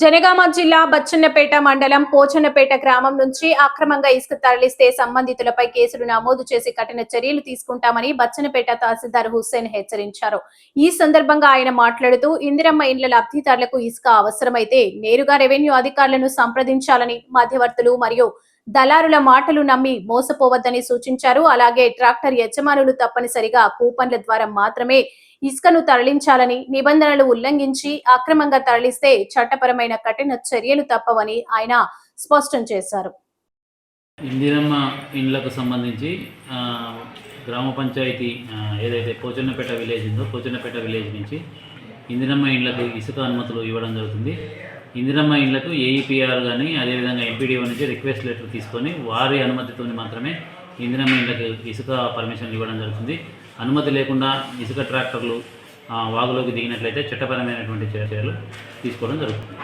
జనగామ జిల్లా బచ్చన్నపేట మండలం పోచన్నపేట గ్రామం నుంచి అక్రమంగా ఇసుక తరలిస్తే సంబంధితులపై కేసులు నమోదు చేసి కఠిన చర్యలు తీసుకుంటామని బచ్చన్నపేట తహసీల్దార్ హుస్సేన్ హెచ్చరించారు. ఈ సందర్భంగా ఆయన మాట్లాడుతూ ఇందిరమ్మ ఇండ్ల లబ్ధిదారులకు ఇసుక అవసరమైతే నేరుగా రెవెన్యూ అధికారులను సంప్రదించాలని మధ్యవర్తులు మరియు దళారుల మాటలు నమ్మి మోసపోవద్దని సూచించారు. అలాగే ట్రాక్టర్ యజమానులు తప్పనిసరిగా కూపన్ల ద్వారా మాత్రమే ఇసుకను తరలించాలని నిబంధనలు ఉల్లంఘించి అక్రమంగా తరలిస్తే చట్టపరమైన కఠిన చర్యలు తప్పవని ఆయన స్పష్టం చేశారు. ఇందిరమ్మ ఇండ్లకు సంబంధించి గ్రామ పంచాయతీ ఏదైతే పోచన్నపేట విలేజ్ ఉందో పోచన్నపేట విలేజ్ నుంచి ఇందిరమ్మ ఇండ్లకు ఇసుక అనుమతులు ఇవ్వడం జరుగుతుంది. ఇందిరమ్మ ఇండ్లకు ఏఈపిఆర్ కానీ అదేవిధంగా ఎంపీడీఓ నుంచి రిక్వెస్ట్ లెటర్ తీసుకొని వారి అనుమతితో మాత్రమే ఇందిరమ్మ ఇండ్లకు ఇసుక పర్మిషన్ ఇవ్వడం జరుగుతుంది. అనుమతి లేకుండా ఇసుక ట్రాక్టర్లు వాగులోకి దిగినట్లయితే చట్టపరమైనటువంటి చర్యలు తీసుకోవడం జరుగుతుంది.